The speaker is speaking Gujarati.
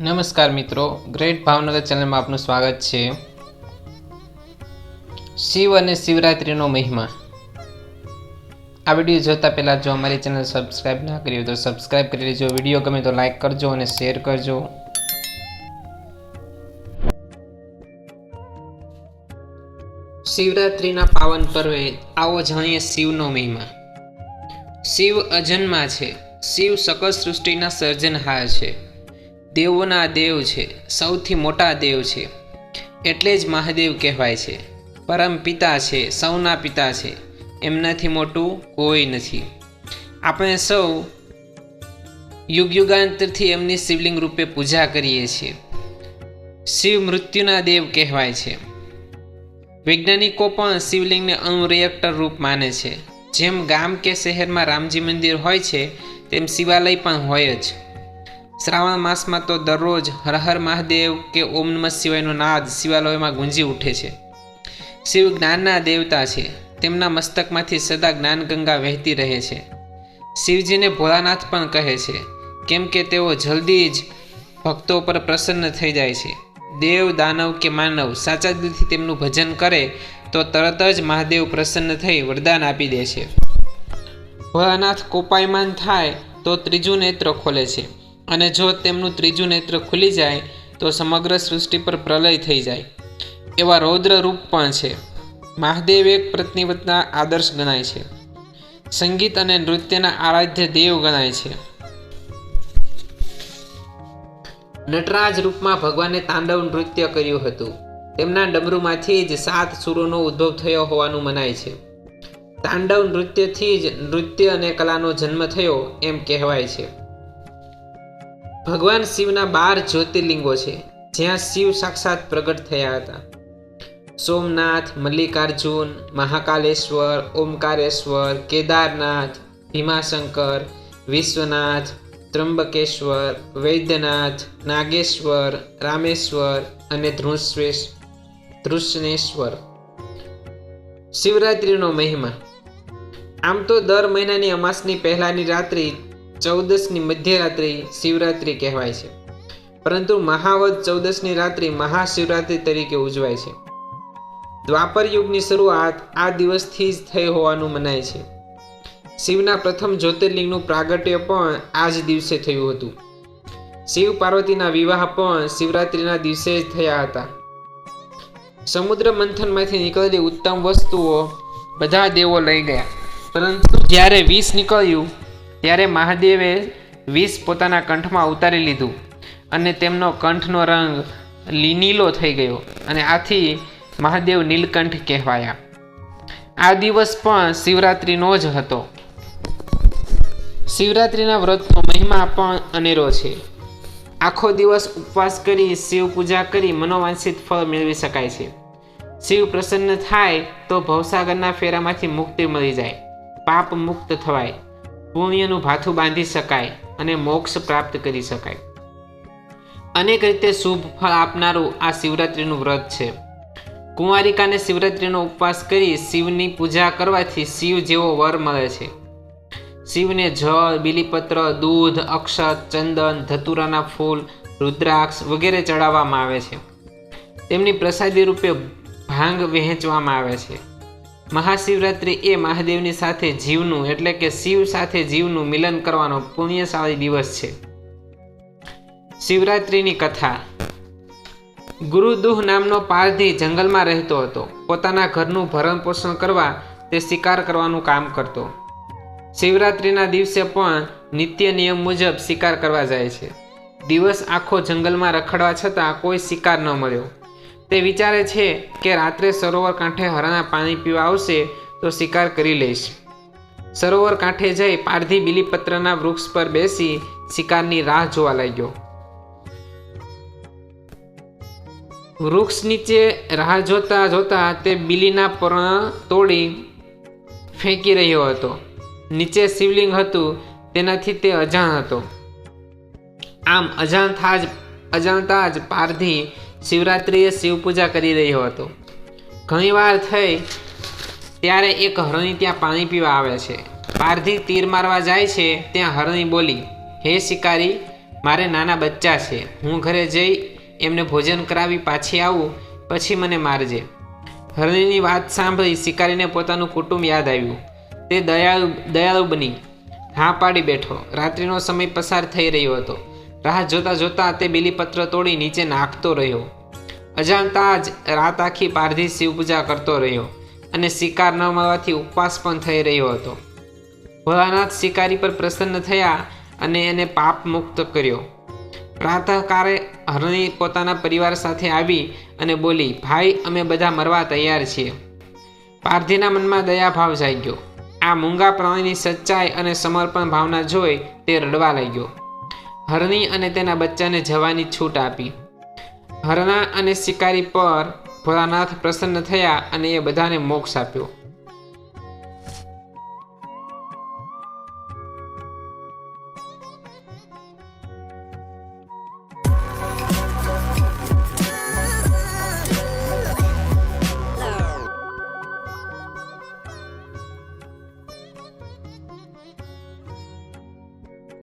નમસ્કાર મિત્રો ગ્રેટ ભાવનગર ચેનલમાં આપનું સ્વાગત છે. શિવ અને શિવરાત્રિનો મહિમા. આ વીડિયો જોતા પહેલાં જો અમારી ચેનલ સબસ્ક્રાઈબ ના કરી હોય તો સબસ્ક્રાઈબ કરી લેજો. વીડિયો ગમે તો લાઈક કરજો અને શેર કરજો. શિવરાત્રિના પાવન પર્વે, આવો જાણીએ શિવનો મહિમા. શિવ અજન્મા છે. શિવ સકળ સૃષ્ટિના સર્જનહાર છે. દેવોના દેવ છે, સૌથી મોટા દેવ છે. એટલે જ મહાદેવ કહેવાય છે. પરમ પિતા છે, સૌના પિતા છે. એમનાથી મોટું કોઈ નથી. આપણે સૌ યુગ યુગાંતરથી એમની શિવલિંગ રૂપે પૂજા કરીએ છીએ. શિવ મૃત્યુના દેવ કહેવાય છે. વૈજ્ઞાનિકો પણ શિવલિંગને અનુરિએક્ટર રૂપ માને છે. જેમ ગામ કે શહેરમાં રામજી મંદિર હોય છે, તેમ શિવાલય પણ હોય જ. શ્રાવણ માસમાં તો દરરોજ હર હર મહાદેવ કે ઓમ નમઃ શિવાયનો નાદ શિવાલયમાં ગુંજી ઉઠે છે. શિવ જ્ઞાનના દેવતા છે. તેમના મસ્તકમાંથી સદા જ્ઞાનગંગા વહેતી રહે છે. શિવજીને ભોળાનાથ પણ કહે છે. કેમ કે તેઓ જલ્દી જ ભક્તો પર પ્રસન્ન થઈ જાય છે. દેવ, દાનવ કે માનવ સાચા દિલથી તેમનું ભજન કરે તો તરત જ મહાદેવ પ્રસન્ન થઈ વરદાન આપી દે છે. ભોળાનાથ કોપાયમાન થાય તો ત્રીજું નેત્ર ખોલે છે. અને જો તેમનું ત્રીજું નેત્ર ખુલી જાય, તો સમગ્ર સૃષ્ટિ પર પ્રલય થઈ જાય. એવા રૌદ્ર રૂપ પણ છે. મહાદેવ એક પ્રતિવતના આદર્શ ગણાય છે. સંગીત અને નૃત્યના આરાધ્ય દેવ ગણાય છે. નટરાજ રૂપમાં ભગવાને તાંડવ નૃત્ય કર્યું હતું. તેમના ડમરૂમાંથી જ સાત સુરોનો ઉદ્ભવ થયો હોવાનું મનાય છે. તાંડવ નૃત્યથી જ નૃત્ય અને કલાનો જન્મ થયો એમ કહેવાય છે. ભગવાન શિવના બાર જ્યોતિર્લિંગો છે, જ્યાં શિવ સાક્ષાત પ્રગટ થયા હતા. સોમનાથ, મલ્લિકાર્જુન, મહાકાલેશ્વર, ઓમકારેશ્વર, કેદારનાથ, ભીમાશંકર, વિશ્વનાથ ત્રંબકેશ્વર વૈદ્યનાથ, નાગેશ્વર, રામેશ્વર અને ધૃષ્ણેશ્વર શિવરાત્રિનો મહિમા. આમ તો દર મહિનાની અમાસની પહેલાની રાત્રિ ચૌદસની મધ્યરાત્રિ શિવરાત્રિ કહેવાય છે. પરંતુ મહાવત ચૌદસની રાત્રિ મહાશિવરાત્રિ તરીકે ઉજવાય છે. દ્વાપર યુગની શરૂઆત આ દિવસથી જ થઈ હોવાનું મનાય છે. શિવના પ્રથમ જ્યોતિર્લિંગનું પ્રાગટ્ય પણ આ જ દિવસે થયું હતું. શિવ પાર્વતીના વિવાહ પણ શિવરાત્રિના દિવસે જ થયા હતા. સમુદ્ર મંથનમાંથી નીકળેલી ઉત્તમ વસ્તુઓ બધા દેવો લઈ ગયા. પરંતુ જ્યારે વિષ નીકળ્યું ત્યારે મહાદેવે વિષ પોતાના કંઠમાં ઉતારી લીધું અને તેમનો કંઠનો રંગ લીનીલો થઈ ગયો અને આથી મહાદેવ નીલકંઠ કહેવાયા. આ દિવસ પણ શિવરાત્રિનો જ હતો. શિવરાત્રિના વ્રતનો મહિમા પણ અનેરો છે. આખો દિવસ ઉપવાસ કરી શિવ પૂજા કરી મનોવાંછિત ફળ મેળવી શકાય છે. શિવ પ્રસન્ન થાય તો ભવસાગરના ફેરામાંથી મુક્તિ મળી જાય. પાપ મુક્ત થવાય. પુણ્યનું ભાથું બાંધી શકાય અને મોક્ષ પ્રાપ્ત કરી શકાય. અનેક રીતે શુભ ફળ આપનારું આ શિવરાત્રિનું વ્રત છે. કુંવારિકાને શિવરાત્રિનો ઉપવાસ કરી શિવની પૂજા કરવાથી શિવ જેવો વર મળે છે. શિવને જળ, બિલીપત્ર, દૂધ, અક્ષત, ચંદન, ધતુરાના ફૂલ, રુદ્રાક્ષ વગેરે ચડાવવામાં આવે છે. તેમની પ્રસાદી રૂપે ભાંગ વહેંચવામાં આવે છે. મહાશિવરાત્રિ એ મહાદેવની સાથે જીવનું, એટલે કે શિવ સાથે જીવનું મિલન કરવાનો પુણ્યશાળી દિવસ છે. શિવરાત્રિની કથા. ગુરુદુહ નામનો પારધી જંગલમાં રહેતો હતો. પોતાના ઘરનું ભરણ પોષણ કરવા તે શિકાર કરવાનું કામ કરતો. શિવરાત્રિના દિવસે પણ નિત્ય નિયમ મુજબ શિકાર કરવા જાય છે. દિવસ આખો જંગલમાં રખડવા છતાં કોઈ શિકાર ન મળ્યો. તે વિચારે છે કે રાત્રે સરોવર કાંઠે હરણા પાણી પીવા આવશે તો શિકાર કરી લઈશ. સરોવર કાંઠે જઈ પારધી બીલીપત્રના વૃક્ષ પર બેસી શિકારની રાહ જોવા લાગ્યો. વૃક્ષ નીચે રાહ જોતા જોતા તે બીલીના પર્ણ તોડી ફેંકી રહ્યો હતો. નીચે શિવલિંગ હતું, તેનાથી તે અજાણ હતો. આમ અજાણતા જ અજાણતા જ પારધી શિવરાત્રિએ શિવ પૂજા કરી રહ્યો હતો ઘણીવાર થઈ ત્યારે એક હરણી ત્યાં પાણી પીવા આવે છે. પારધી તીર મારવા જાય છે, ત્યાં હરણી બોલી, હે શિકારી, મારે નાના બચ્ચા છે. હું ઘરે જઈ એમને ભોજન કરાવી પાછી આવું, પછી મને મારજે. હરણીની વાત સાંભળી શિકારીને પોતાનું કુટુંબ યાદ આવ્યું. તે દયાળુ દયાળુ બની, હા પાડી બેઠો. રાત્રિનો સમય પસાર થઈ રહ્યો હતો. રાહ જોતા જોતા તે બીલીપત્ર તોડી નીચે નાખતો રહ્યો. અજાણતા જ રાત આખી પારધી શિવપૂજા કરતો રહ્યો અને શિકાર ન મળવાથી ઉપવાસ પણ થઈ રહ્યો હતો. ભોળાનાથ શિકારી પર પ્રસન્ન થયા અને એને પાપ મુક્ત કર્યો. પ્રાતઃકાળે હરણી પોતાના પરિવાર સાથે આવી અને બોલી, ભાઈ, અમે બધા મરવા તૈયાર છીએ. પારધીના મનમાં દયાભાવ જાગ્યો. આ મૂંગા પ્રાણીની સચ્ચાઈ અને સમર્પણ ભાવના જોઈ તે રડવા લાગ્યો. હરણી અને તેના બચ્ચાને જવાની છૂટ આપી. હરણા અને શિકારી પર ભોળાનાથ પ્રસન્ન થયા અને એ બધાને મોક્ષ આપ્યો.